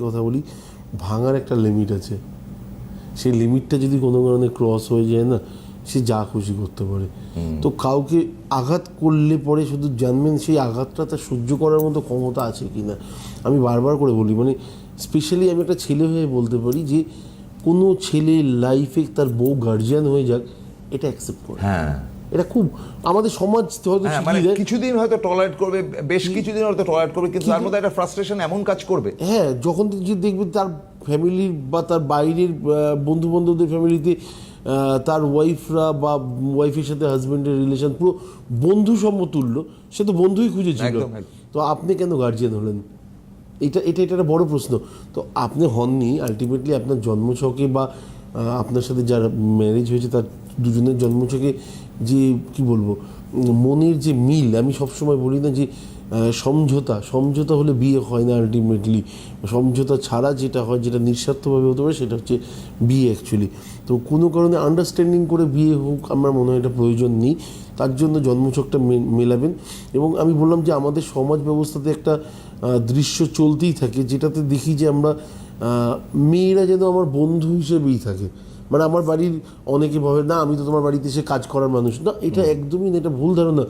কথা বলি ভাঙার একটা লিমিট আছে। সেই লিমিটটা যদি কোনো কারণে ক্রস হয়ে যায় না সে যা খুশি করতে পারে। তো কাউকে আঘাত করলে পরে শুধু জানবেন সেই আঘাতটা তার সহ্য করার মতো ক্ষমতা আছে কি না। আমি বারবার করে বলি মানে স্পেশালি আমি একটা ছেলে হয়ে বলতে পারি যে কোনো ছেলে লাইফে তার বউ গার্জিয়ান হয়ে যাক এটা অ্যাকসেপ্ট করে। হ্যাঁ। এটা খুব আমাদের সমাজ হয়তো হ্যাঁ মানে কিছুদিন হয়তো টলারেট করবে বেশ কিছুদিন হয়তো টলারেট করবে কিন্তু তার মধ্যে একটা ফ্রাস্ট্রেশন এমন কাজ করবে। হ্যাঁ যখন যে দেখবে তার ফ্যামিলির বা তার বাইরের বন্ধু বান্ধবদের ফ্যামিলিতে তার ওয়াইফরা বা ওয়াইফের সাথে হাজবেন্ডের রিলেশন পুরো বন্ধু সমতুল্য সে তো বন্ধুই খুঁজেছিল। তো আপনি কেন গার্জিয়ান হলেন? এটা এটা এটা একটা বড় প্রশ্ন। তো আপনি হননি আলটিমেটলি আপনার জন্মছকে বা আপনার সাথে যার ম্যারেজ হয়েছে তার দুজনের জন্মছকে যে, কি বলব, মনের যে মিল, আমি সবসময় বলি না যে সমঝোতা সমঝোতা হলে বিয়ে হয় না আলটিমেটলি সমঝোতা ছাড়া যেটা হয়, যেটা নিঃস্বার্থভাবে হতে পারে, সেটা হচ্ছে বিয়ে অ্যাকচুয়ালি তো কোনো কারণে আন্ডারস্ট্যান্ডিং করে বিয়ে হোক আমার মনে হয় এটা প্রয়োজন নেই। তার জন্য জন্মছকটা মেলাবেন। এবং আমি বললাম যে, আমাদের সমাজ ব্যবস্থাতে একটা দৃশ্য চলতেই থাকে, যেটাতে দেখি যে আমরা মেয়েরা যেন আমার বন্ধু হিসেবেই থাকে। মানে আমার বাড়ির অনেকে ভাবে না আমি তো তোমার বাড়িতে এসে কাজ করার মানুষ। না এটা একদমই না এটা ভুল ধারণা।